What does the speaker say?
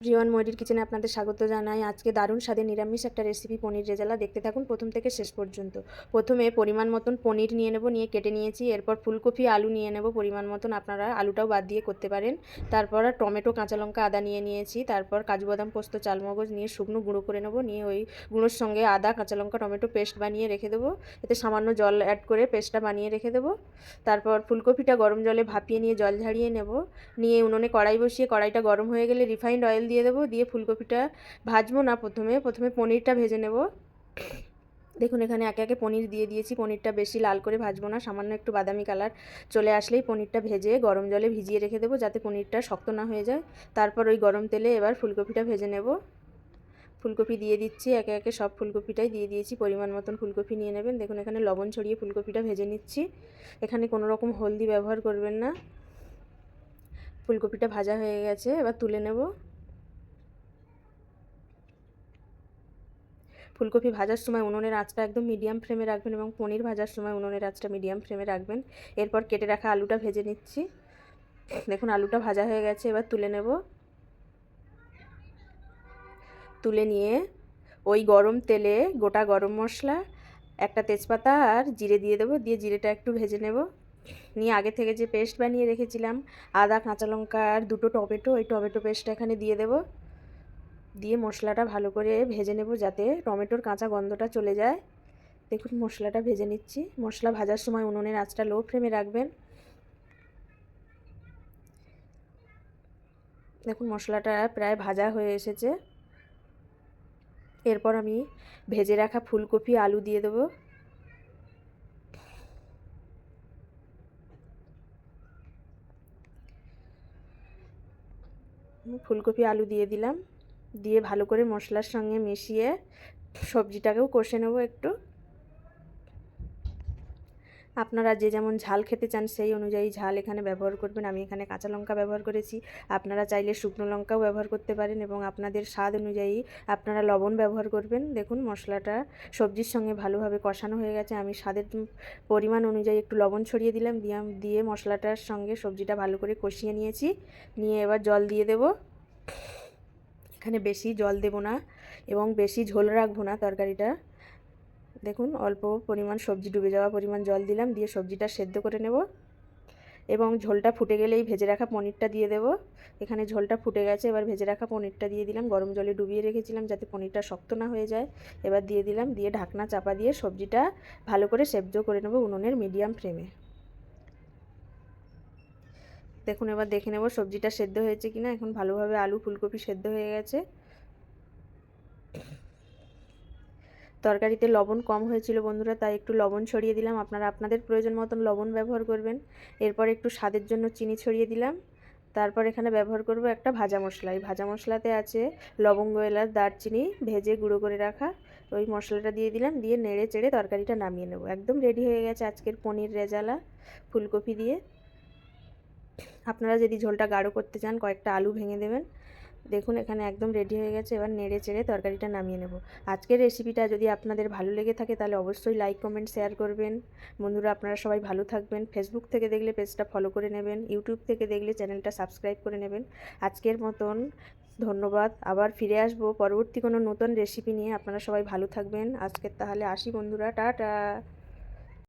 রিওয়ান ময়ূরীর কিচেনে আপনাদের স্বাগত জানাই। আজকে দারুণ স্বাদে নিরামিষ একটা রেসিপি পনির রেজালা। দেখতে থাকুন প্রথম থেকে শেষ পর্যন্ত। প্রথমে পরিমাণ মতন পনির নিয়ে নেব, নিয়ে কেটে নিয়েছি। এরপর ফুলকপি, আলু নিয়ে নেব পরিমাণ মতন। আপনারা আলুটাও বাদ দিয়ে করতে পারেন। তারপর টমেটো, কাঁচা লঙ্কা, আদা নিয়ে নিয়েছি। তারপর কাজু বাদাম, পোস্ত চালমগজ নিয়ে শুকনো গুঁড়ো করে নেব। নিয়ে ওই গুঁড়োর সঙ্গে আদা, কাঁচা লঙ্কা, টমেটো পেস্ট বানিয়ে রেখে দেবো। এতে সামান্য জল অ্যাড করে পেস্টটা বানিয়ে রেখে দেবো। তারপর ফুলকপিটা গরম জলে ভাপিয়ে নিয়ে জল ঝাড়িয়ে নেব। নিয়ে উনুনে কড়াই বসিয়ে, কড়াইটা গরম হয়ে গেলে রিফাইন্ড অয়েল দিয়ে দেবো, দিয়ে ফুলকপিটা ভাজবো না প্রথমে প্রথমে পনিরটা ভেজে নেব। দেখুন এখানে একে একে পনির দিয়ে দিয়েছি, পনিরটা বেশি লাল করে ভাজবো না, সামান্য একটু বাদামি কালার চলে আসলেই পনিরটা ভেজে গরম জলে ভিজিয়ে রেখে দেবো যাতে পনিরটা শক্ত না হয়ে যায়। তারপর ওই গরম তেলে এবার ফুলকপিটা ভেজে নেব। ফুলকপি দিয়ে দিচ্ছি, একে একে সব ফুলকপিটাই দিয়ে দিয়েছি, পরিমাণ মতন ফুলকপি নিয়ে নেবেন। দেখুন এখানে লবণ ছড়িয়ে ফুলকপিটা ভেজে নিচ্ছি। এখানে কোনো রকম হলদি ব্যবহার করবেন না। ফুলকপিটা ভাজা হয়ে গেছে, এবার তুলে নেব। ফুলকপি ভাজার সময় উনুনের আঁচটা একদম মিডিয়াম ফ্লেমে রাখবেন এবং পনির ভাজার সময় উনুনের আঁচটা মিডিয়াম ফ্লেমে রাখবেন। এরপর কেটে রাখা আলুটা ভেজে নিচ্ছি। দেখুন, আলুটা ভাজা হয়ে গেছে, এবার তুলে নেব। তুলে নিয়ে ওই গরম তেলে গোটা গরম মশলা, একটা তেজপাতা আর জিরে দিয়ে দেবো, দিয়ে জিরেটা একটু ভেজে নেব। নিয়ে আগে থেকে যে পেস্ট বানিয়ে রেখেছিলাম, আদা, কাঁচা লঙ্কা আর দুটো টমেটো, ওই টমেটো পেস্টটা এখানে দিয়ে দেবো। দিয়ে মশলাটা ভালো করে ভেজে নেব যাতে টমেটোর কাঁচা গন্ধটা চলে যায়। দেখুন, মশলাটা ভেজে নিচ্ছি। মশলা ভাজার সময় উনুনের আঁচটা লো ফ্লেমে রাখবেন। দেখুন, মশলাটা প্রায় ভাজা হয়ে এসেছে। এরপর আমি ভেজে রাখা ফুলকপি, আলু দিয়ে দেবো। ফুলকপি, আলু দিয়ে দিলাম। দিয়ে ভালো করে মশলার সঙ্গে মিশিয়ে সবজিটাকেও কষে নেব একটু। আপনারা যে যেমন ঝাল খেতে চান সেই অনুযায়ী ঝাল এখানে ব্যবহার করবেন। আমি এখানে কাঁচা লঙ্কা ব্যবহার করেছি। আপনারা চাইলে শুকনো লঙ্কাও ব্যবহার করতে পারেন এবং আপনাদের স্বাদ অনুযায়ী আপনারা লবণ ব্যবহার করবেন। দেখুন মশলাটা সবজির সঙ্গে ভালোভাবে কষানো হয়ে গেছে। আমি স্বাদের পরিমাণ অনুযায়ী একটু লবণ ছড়িয়ে দিলাম। দিয়ে দিয়ে মশলাটার সঙ্গে সবজিটা ভালো করে কষিয়ে নিয়েছি। নিয়ে এবার জল দিয়ে দেবো। এখানে বেশি জল দেব না এবং বেশি ঝোল রাখব না তরকারিটা। দেখুন, অল্প পরিমাণ সবজি ডুবে যাওয়া পরিমাণ জল দিলাম, দিয়ে সবজিটা সেদ্ধ করে নেব এবং ঝোলটা ফুটে গেলেই ভেজে রাখা পনিরটা দিয়ে দেব। এখানে ঝোলটা ফুটে গেছে, এবার ভেজে রাখা পনিরটা দিয়ে দিলাম। গরম জলে ডুবিয়ে রেখেছিলাম যাতে পনিরটা শক্ত না হয়ে যায়। এবার দিয়ে দিলাম, দিয়ে ঢাকনা চাপা দিয়ে সবজিটা ভালো করে সেদ্ধ করে নেব উনুনের মিডিয়াম ফ্লেমে। দেখুন, এবার দেখে নেব সবজিটা সেদ্ধ হয়েছে কিনা। এখন ভালোভাবে আলু, ফুলকপি সেদ্ধ হয়ে গেছে। তরকারিতে লবণ কম হয়েছিল বন্ধুরা, তাই একটু লবণ ছড়িয়ে দিলাম। আপনারা আপনাদের প্রয়োজন মতন লবণ ব্যবহার করবেন। এরপর একটু স্বাদের জন্য চিনি ছড়িয়ে দিলাম। তারপর এখানে ব্যবহার করব একটা ভাজা মশলা। এই ভাজা মশলাতে আছে লবঙ্গ, এলাচ, দারচিনি ভেজে গুঁড়ো করে রাখা। ওই মশলাটা দিয়ে দিলাম, দিয়ে নেড়ে চেড়ে তরকারিটা নামিয়ে নেব। একদম রেডি হয়ে গেছে আজকের পনির রেজালা ফুলকপি দিয়ে। আপনারা যদি ঝোলটা গাঢ় করতে চান, কয়েকটা আলু ভেঙে দেবেন। দেখুন, এখানে একদম রেডি হয়ে গেছে। এবার নেড়ে চেড়ে তরকারিটা নামিয়ে নেব। আজকের রেসিপিটা যদি আপনাদের ভালো লেগে থাকে, তাহলে অবশ্যই লাইক কমেন্ট শেয়ার করবেন। বন্ধুরা, আপনারা সবাই ভালো থাকবেন। ফেসবুক থেকে দেখলে পেজটা ফলো করে নেবেন। ইউটিউব থেকে দেখলে চ্যানেলটা সাবস্ক্রাইব করে নেবেন। আজকের মতন ধন্যবাদ। আবার ফিরে আসব। পরবর্তী কোনো নতুন রেসিপি নিয়ে আপনারা সবাই ভালো থাকবেন। আজকের তাহলে আসি বন্ধুরা। টাটা!